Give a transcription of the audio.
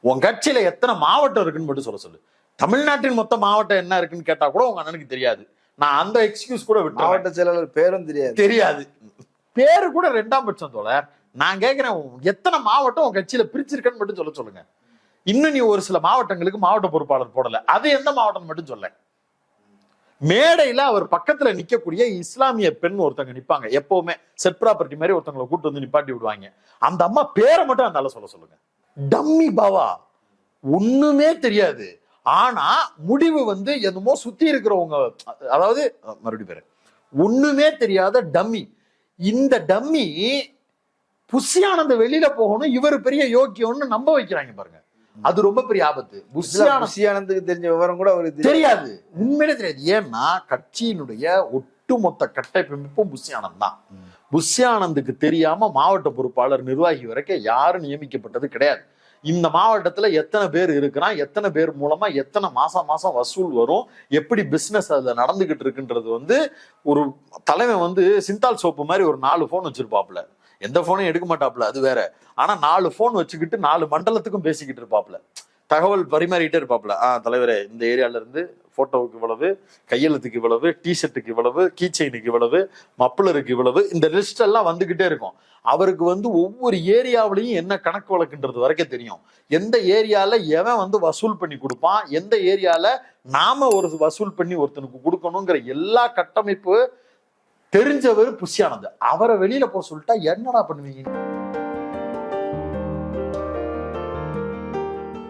உன் கட்சியில எத்தனை மாவட்டம் இருக்குன்னு மட்டும் சொல்ல சொல்லு. தமிழ்நாட்டின் மொத்த மாவட்டம் என்ன இருக்குன்னு கேட்டா கூட உங்க அண்ணனுக்கு தெரியாது. நான் அந்த எக்ஸ்கியூஸ் கூட விட்டு மாவட்ட செயலாளர் பேரும் தெரியாது. தெரியாது. பேரு கூட ரெண்டாம் பட்சம் தோழர். நான் கேக்குறேன் எத்தனை மாவட்டம் உன் கட்சியில பிரிச்சிருக்கன்னு மட்டும் சொல்ல சொல்லுங்க. இன்னும் நீ ஒரு சில மாவட்டங்களுக்கு மாவட்ட பொறுப்பாளர் போடல. அது எந்த மாவட்டம் மட்டும் சொல்ல. மேடையில அவர் பக்கத்துல நிக்கக்கூடிய இஸ்லாமிய பெண் ஒருத்தங்க நிப்பாங்க. எப்பவுமே செட் ப்ராப்பர்ட்டி மாதிரி ஒருத்தங்களை கூட்டு வந்து நிப்பாட்டி விடுவாங்க. அந்த அம்மா பேரை மட்டும் அந்த சொல்ல சொல்லுங்க. டம்மி பாவா. ஒண்ணுமே தெரியாது. ஆனா முடிவு வந்து என்னமோ சுத்தி இருக்கிறவங்க அதாவது மறுபடியும் பேரு. ஒண்ணுமே தெரியாத டம்மி. இந்த டம்மி புஷியானந்த வெளியில போகணும் இவர் பெரிய யோக்கியம்னு நம்ப வைக்கிறாங்க பாருங்க. அது ரொம்ப பெரிய ஆபத்து. புஷியானந்த் புஷியானந்துக்கு தெரிஞ்ச விவரம் கூட அவருக்கு தெரியாது. தெரியாது. உண்மையிலே தெரியாது. ஏன்னா கட்சியினுடைய ஒட்டுமொத்த கட்டமைப்பும் புஷ்யானந்த் தான் புஷ்யானந்துக்கு தெரியாம மாவட்ட பொறுப்பாளர் நிர்வாகி வரைக்கும் யாரும் நியமிக்கப்பட்டது கிடையாது. இந்த மாவட்டத்துல எத்தனை பேர் இருக்கிறான் எத்தனை பேர் மூலமா எத்தனை மாசம் மாசம் வசூல் வரும் எப்படி பிசினஸ் அதுல நடந்துகிட்டு இருக்குன்றது வந்து ஒரு தலைமை வந்து சிந்தால் சோப்பு மாதிரி ஒரு நாலு போன் வச்சிருப்பாப்ல எந்த போனையும் எடுக்க மாட்டாப்ல அது வேற. ஆனா நாலு போன் வச்சுக்கிட்டு நாலு மண்டலத்துக்கும் பேசிக்கிட்டு இருப்பாப்ல தகவல் பரிமாறிட்டே இருப்பாப்ல ஆஹ் தலைவரே இந்த ஏரியால இருந்து போட்டோவுக்கு இவ்வளவு கையெழுத்துக்கு இவ்வளவு டிஷர்ட்டுக்கு இவ்வளவு கீ செயினுக்கு இவ்வளவு மப்ளருக்கு இவ்வளவு இந்த லிஸ்ட் எல்லாம் வந்துகிட்டே இருக்கும். அவருக்கு வந்து ஒவ்வொரு ஏரியாவிலையும் என்ன கணக்கு வழக்குன்றது வரைக்கும் தெரியும். எந்த ஏரியால எவன் வந்து வசூல் பண்ணி கொடுப்பான் எந்த ஏரியால நாம ஒரு வசூல் பண்ணி ஒருத்தனுக்கு கொடுக்கணுங்கிற எல்லா கட்டமைப்பு தெரிஞ்சவர் புஷியானது. அவரை வெளியில போக சொல்லிட்டா என்னடா பண்ணுவீங்க?